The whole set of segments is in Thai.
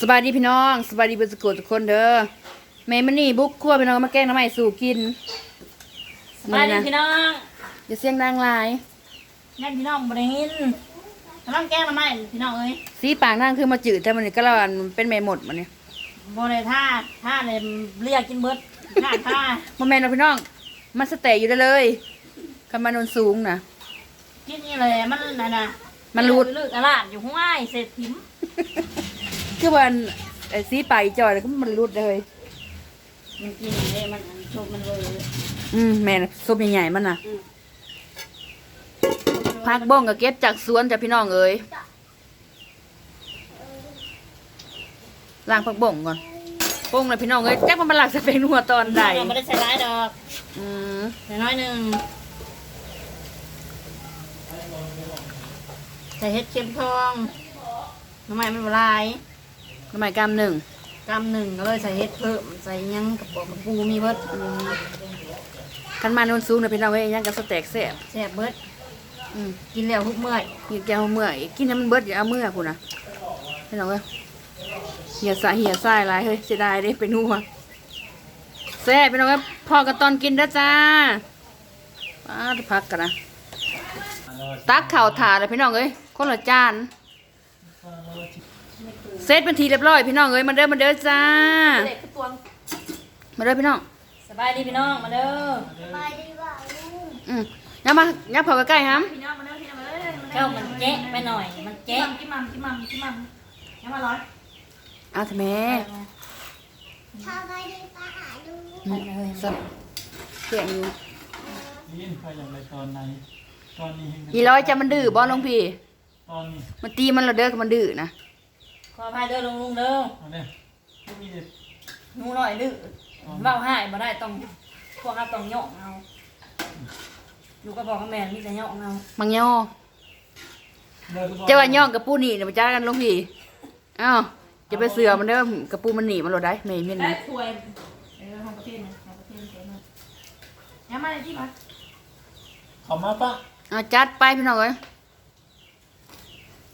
สบายดีพี่น้องสบายดีเพื่อนสกุลทุกคนเด้อแม่มันนี่บุกครัวพี่น้องมาแกล้งน้ำใหม่สู่กินสบายดีพี่น้องอย่าเสียงดังหลายนั่นพี่น้องบริหินกำลังแกล้งมาใหม่พี่น้องเอ้ยสีปากนั่งคือมาจืดแต่มันนี่ก็ละวันเป็นแม่หมดมันนี่บริท่าท่าเลยเรียกกินเบิดท่าท่ามาแม่นเราพี่น้อง มันสเตย์อยู่ได้เลยคำมันนนสูงนะกินนี่เลยมันน่ะนะมันรูดลึกอลาดอยู่ห้วยเศรษฐิม คือวันไอ้สีปากอีจอยแล้วก็มันรูดเลยมันกินเลยมันโชว์มันเลยอืมแม่นะซุปใหญ่ๆมันน่ะพักบ้องกับเก็บจากสวนจากพี่น้องเอ้ยล้างผักบ้งก่อนบ้งเลยพี่น้องเอ้ยแจ๊กมันมาหลักสเปนหัวตอนใดเราไม่ได้ใส่ร้ายดอกอืมใส่น้อยหนึ่งใส่เห็ดเข็มทองน้ำมันไม่ละลาย สมัยกรรมหนึ่งกำหนึ่งก็เลยใส่เห็ดเพิ่มใส่หยังกับปอกกับปูมีเบิดขันมานนสูงเนี่ยพี่น้องเอ้ยยังกับสเต็กแซ่บแซ่บเบิดอืมกินแล้วทุกเมื่อยกินแก้วเมื่อยกินให้มันเบิดอย่าเอาเมื่อยคุณนะพี่น้องเอ้ยเหี่ยสายเหี่ยสายหลายเฮ้ยเสียดายเด้เป็นหัวแซ่บพี่น้องเอ้ยพอกับตอนกินเด้อจ้าป้าดพักกันนะตักข่าวถาเลยพี่น้องเอ้ยคนละจาน เซตเป็นทีเรียบร้อยพี่น้องเอ้ยมาเด้อมาเด้อจ้าเด็กคือตัวมาเด้อพี่น้องสบายดีพี่น้องมาเด้ออืมยับมายับเผาใกล้ๆฮัมพี่น้องมาเด้อพี่น้องเอ้ยเจ้ามันแจ๊ะไปหน่อย มันแจ๊ะกินมัมกินมัมกินมัมยังมาร้อนเอาทำไมทำไมได้ปลาหาดูอืมสดเสียงอยู่ยินไปอย่างไรตอนไหนตอนนี้เห็นอีร้อยจะมันดื้อบอลลงพี่ตอนนี้มันตีมันเราเด้อกับมันดื้อนะ ขออภัยเด้อลุงลุงเด้อเอาเนี่ยไม่มีเด็ดหนูหน่อยดื้อเบ้าให้บ่ได้ต้องพวกเราต้องโยกเอาอยู่กับพ่อกับแม่มีแต่โยกเอามังย่อเลิกก็บอกจะว่าย่องกับปูหนีเนี่ยมาจ้ากันลงพี่อ้าวจะไปเสือมันเด้อกับปูมันหนีมันเราได้ไม่เม่นได้นะถ้วยเออของประเทศนะของประเทศเจ๋งมากยังมาเลยที่มาเขามาปะเอาจัดไปพี่น้องเอ้ย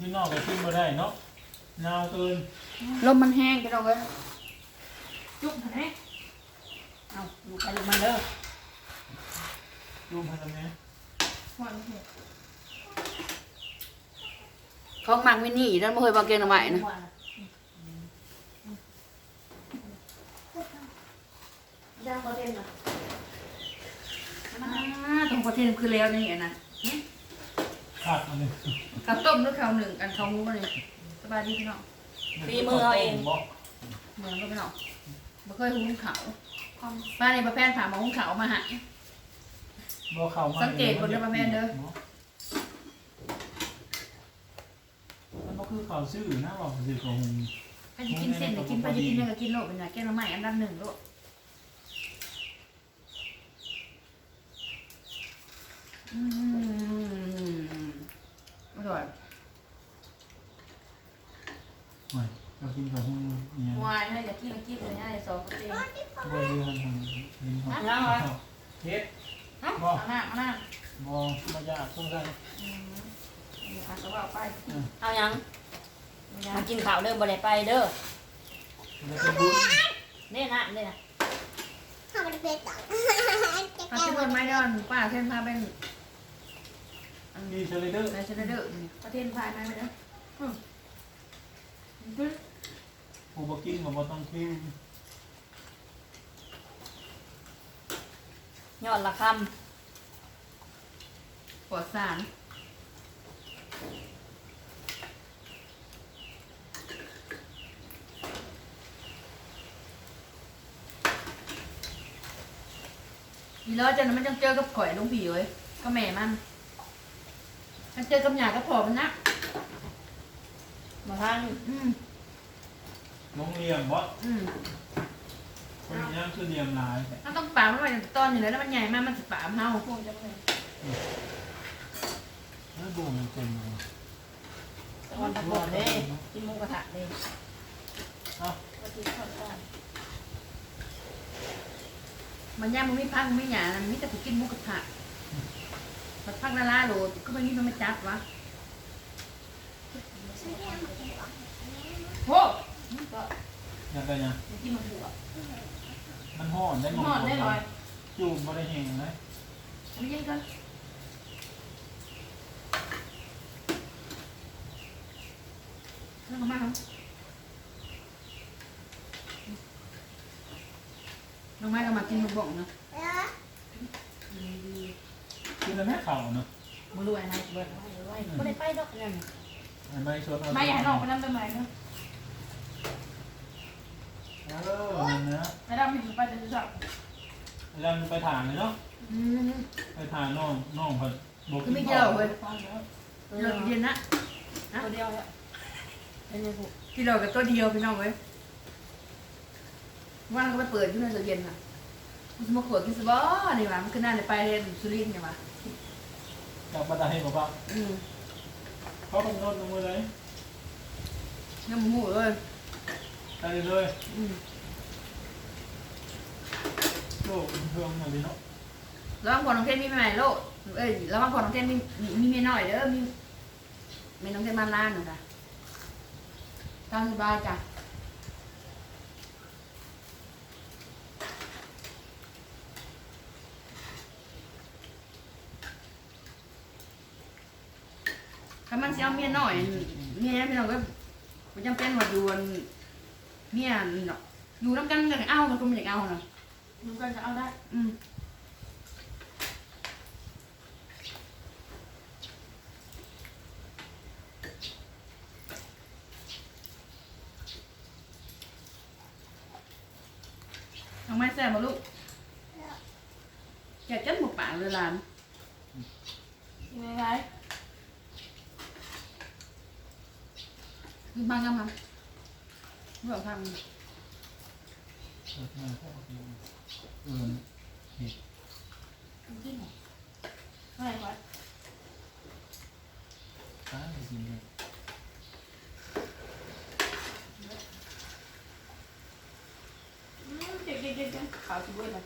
ยืนนอกก็ขึ้นมาได้เนาะ นาวเกินลมมันแห้งพี่น้องเอ้ยจุ๊บเห็นไหมเอาลูกไปลูกมันเด้อรูมพันธุ์ไหมของมังไม่นี่นั่นไม่เคยบางเกงหน่อไม้นะย่างประเทศนะอ่าตรงประเทศคือแล้วนี่อันนั้นขาดอันหนึงข้าวต้มหรือข้าวหนึ่งอันข้าวหมูมาเลยส บายดีพี่น้องฝีมือเอาเองบอกเหมือนก็พี่น้องไม่เคยหุงข้าวป้าในประแพนถามมาหุงข้าวมาใหาบอกเขามาสังเกตคนเด้อมาแม่นเด้อ มันก็คือเขาซื้อนะบอกซื้อของใครจะกินเส้นจะกินไปจะกินยังก็กินโลดเป็นไงแกงหน่อไม้อันดับหนึ่งโลดอืมอร่อย หน่อยเรากินกับหุ้นเนี่ยวายให้จะกินกินเลยให้สองกระเทียม บริเวณทางลิ้นเขาเฮ็ด เอา หน้าเอาหน้าบอมายากต้องได้อะก็ว่าไปเอายังมากินข้าวเด้อบ่ได้ไปเด้อแล้วก็บุญเน่นะเน่นะทำมันเป็นตังเอาที่คนไม่ดอนป้าเส้นพาเป็นนี่เชลเดอร์ในเชนเดอร์ประเทศพายไปไหมเด้อผมบอกกินผมบอกต้องคิวยอดละค ปวดสารอีร้อยจันมันจังเจอกับข่อยลุงผีเว้ยก็แม่มันมันเจอกับหยากับพ่อมันนะำมาทันอืมน้องเลียมวะอืมคนนี้คือเลียมลายมันต้องป่ามันไว้ตอนอยู่แล้วแล้วมันใหญ่มากมันสิป่ามเฮา แล้วดูมันเป็นยังไงตอนตะโกนเด้กินหมูกระทะเด้เอ้ามากินข้าวต้มมันย่างมันไม่พักมันไม่หยานะมันมีแต่ไปกินหมุกกระทะมันพักนาลาโหลดก็ไม่มีมันมาจับวะโอ้ก็อยากได้ยังอยากกินมันหัวมันห่อนได้หมนอนได้หน่อยจูบบ่ได้แห้งนะอันนี้ยังกัน นั่งมาครับน้องไม้ก็มากินลูกบ่งนะแล้วกินแล้วแม่เข่าเนาะมือรวยนะเบิร์ดไว้ไว้ไม่ได้ไปดอกนั่นไอ้ไม่ชวนเอาไม่อยากให้น้องไปนั่งทำไมเนาะเออนั่นนะไม่ได้ไม่ถึงไปจะจับไอ้ดำไปถางเลยเนาะอืมไปถางน้องน้องเพิ่นบ่คือไม่เกี่ยวเว้ยฟังแล้วเราเย็นนะตัวเดียวแล้ว เป็นยังไงที่เรากับตัวเดียวพี่น้องเว้ยว่างก็ไปเปิดอยู่ในตู้เย็นค่ะมันสมขวดกินสบอนี่หว่ามันก็น่าจะไปเรียนสุรินทร์เนี่ยว่ะจากบันไดให้บ่ป่ะอืมเขากำหนดลงมือเลยน้ำหมูเลยไปเลยอืมโลกเพิ่มมาดิเนาะแล้วบางคนน้องเทนมีใหม่โลกเอ้ยแล้วบางคนน้องเทนมีมีมีเมียน้อยเด้อมีมีน้องเทนมาล้านหนึ่งค่ะ ตามสบายจ้ะถ้ามันสิเอาเมียน้อยเมียพี่น้องก็มันจำเป็นว่าอยู่อันเมียนี่เนาะอยู่น้ำกันกันเอามันก็ไม่อยากเอาเนาะมันก็จะเอาได้ อืม เอาไม้แซ่บมาลูกแกะจัดหมกปากเลยหลานยังไงคือบ้านกันครับเรื่องทำเออมาพวกนี้เออเห็ดกินหรออะไรวะ ตายจริงเลย เจ๊เจ๊เจ๊เจ๊ขาวสวยเลย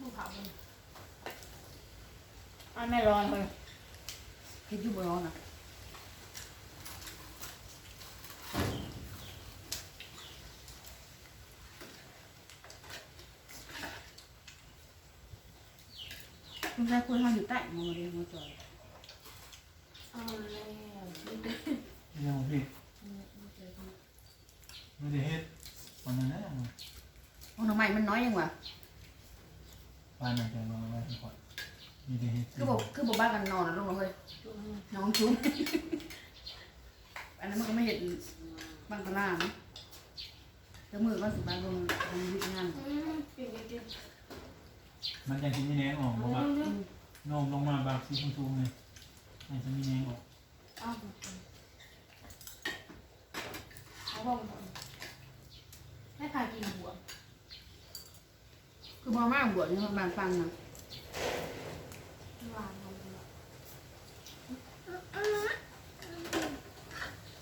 ลูกขาวเลยอันไม่ร้อนเลยเห็ดอยูบร้อนอะ คุณชายคุณทำอยู่ใต้มือเรียนมือจอยเอาแล้วยังผิดไม่ได้เฮ็ดวันนั้นนะโอ้ทำไมมันน้อยยังวะปานนั้นจะลองไว้ก่อนมีได้เฮ็ดคือบอกคือบอกบ้านกันนอนนะลูกเราเฮ้ยน้องชุ้มอันนั้นมันก็ไม่เห็นบางตลาดนะแต่มือก็สิบางลงลงวิทย์งานอื มเก่งเก่งมันยังสิมีแหนงออกบ่ว่าโน้มลงมาบางสีสูงๆเลยมันจะมีแหนงออกเอาเอาบ้างไม่พากินหัว คือพอมากบวชนี่มันบานฟังนะ หวานนม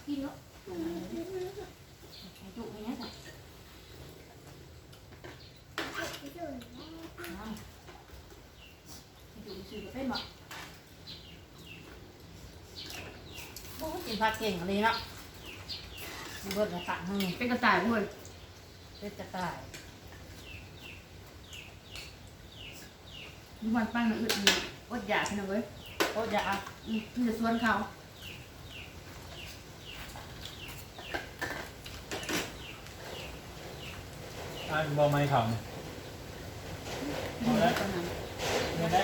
กินเนาะจุกอย่างเงี้ยจ้ะจุกสื่อเป็นแบบโอ้ กินผักเก่งอะไรเนาะเบิดกระตังนี่เป็นกระต่ายเพื่อนเป็นกระต่ายมีวันปั้งนะอึดมีอดอยากใช่ไหมเว้ยโอ้ยอย่าอืมมันจะสวนเขาอ่านบ่ไม้เขาเนี่ยพอแล้วตอนนั้นไม่ได้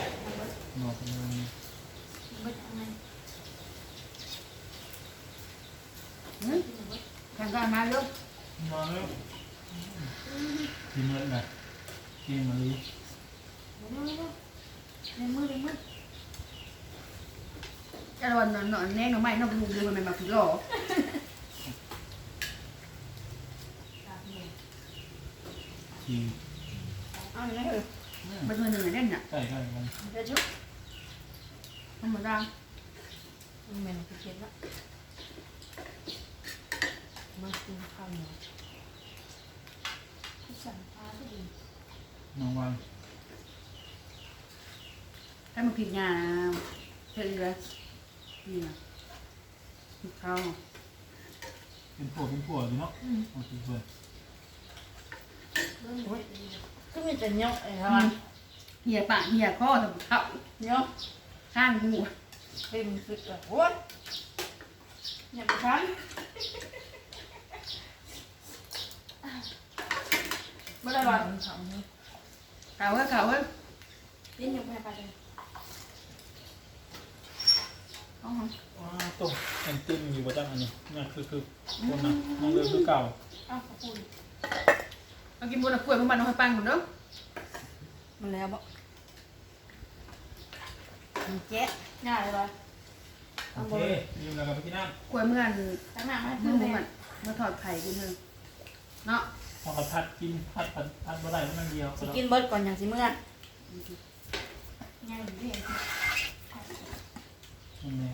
หนอกมันเบิดยังไง เฮ้ย ทางการมาเร็วนอนแล้วกินเมื่อไหร่กินมะลิเล่นมือเล่นมือจะรอนนอนนอนแน่นอนไม่นอนเป็นหูเดือนมันมาคือหล่อกินเอาหน่อยเถอะมันตัวหนึ่งเล่นน่ะใกล้ใกล้กันเดี๋ยวชุบธรรมดามันเหม็นกระเทียมละมากินข้าวเหนียวสั่งปลาก็ดีน้องวางให้มันผิดงานเพื่อนเลยนี่นะเข้าเป็นผัวเป็นผัวอยู่เนาะโอเคเพื่อนก็มีแต่เนาะไอ้ฮะเหี่ยปากเหี่ยข้อทำเข้าเนาะข้างหูเป็นสุดอะโอ้ยอย่าไปทัน ไม่ได้หรอกเก่าเว้ยเก่าเว้ยนี่ยังไม่ไปเลยเอาเอาว้าวตกแอนติมอยู่ประจำอันนี้เนี่ยคือคือคนนะน้องเรือคือเก่าอ้าวขอบคุณเอากินบุญเอากล้วยพวกมันเอาให้ปังหมดเด้อมันแล้วบ่มันแจ๊ะง่ายเลยโอเคอยู่แล้วกับพี่นั่งกล้วยเมื่อนตั้งหน้ามาให้เมื่เพื่ออนหมูเลยมันเมื่อถอดไข่กินเถอะ เนาะพอเขาพัดกินพัดพัดพัดบ่ได้มันเดียวสิกินเบิร์ดก่อนอย่างสิเมื่อง่ายดีมันแน่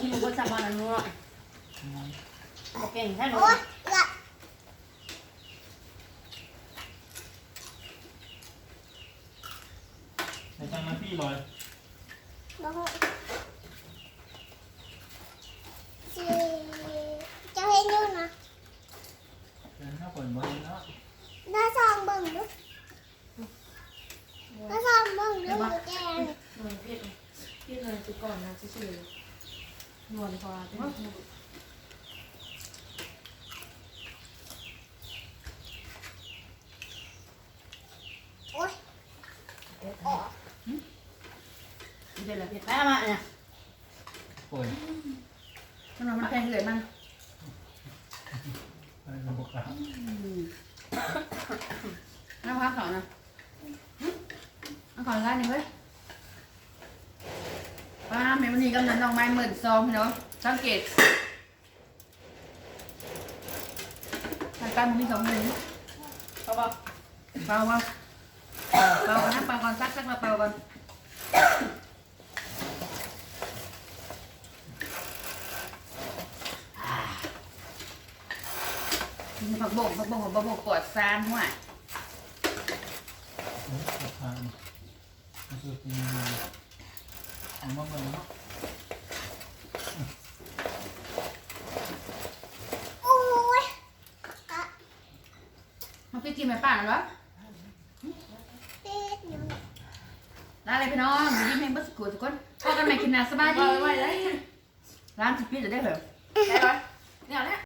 กินเบิร์ดสักวันละนัวบอกเก่งแค่หนูโอ๊ยละในทางนั้นพี่ลอยมาหกสี่เจ้าเห็นอยู่นะ เดินเข้าก่อนบ่เนาะน้าซองเบิ่งดูน้าซองเบิ่งดูแกงหน่วยเพชรพี่เลยจุก่อนนะชื่อนวลพอโอ๊ยเดี๋ยวเลยเผ็ดแม่มาเนี่ยป่วยถ้ามันมันแพงเลยมัน อะไรระบบกระ น้ำพักเขานะเอาขอร้านหนึ่งเว้ยป้าแม่มันนี่กำลังน้อง ไม้หมื่นซองพี่น้องสังเกตทางการมันมีสองหมื่นเขาบอกเปล่าว่าเปล่านะเปล่าก่อนซักซักมาเปล่าก่อนผักบงผักบงผักบงปวดซานหัวทางมันคือเป็นยังไงเอามากเลยเนาะ โอ๊ย มันคือกินแบบ ป่าเหรอเป็ดอยู่ได้เลยพี่น้องยิ้มให้เบิ้ลสกูทุกคนพอกันใหม่กินนาสบายดีไว้เลยร้านสิบปีจะได้เหรอได้ไหมเนี่ยเนี่ย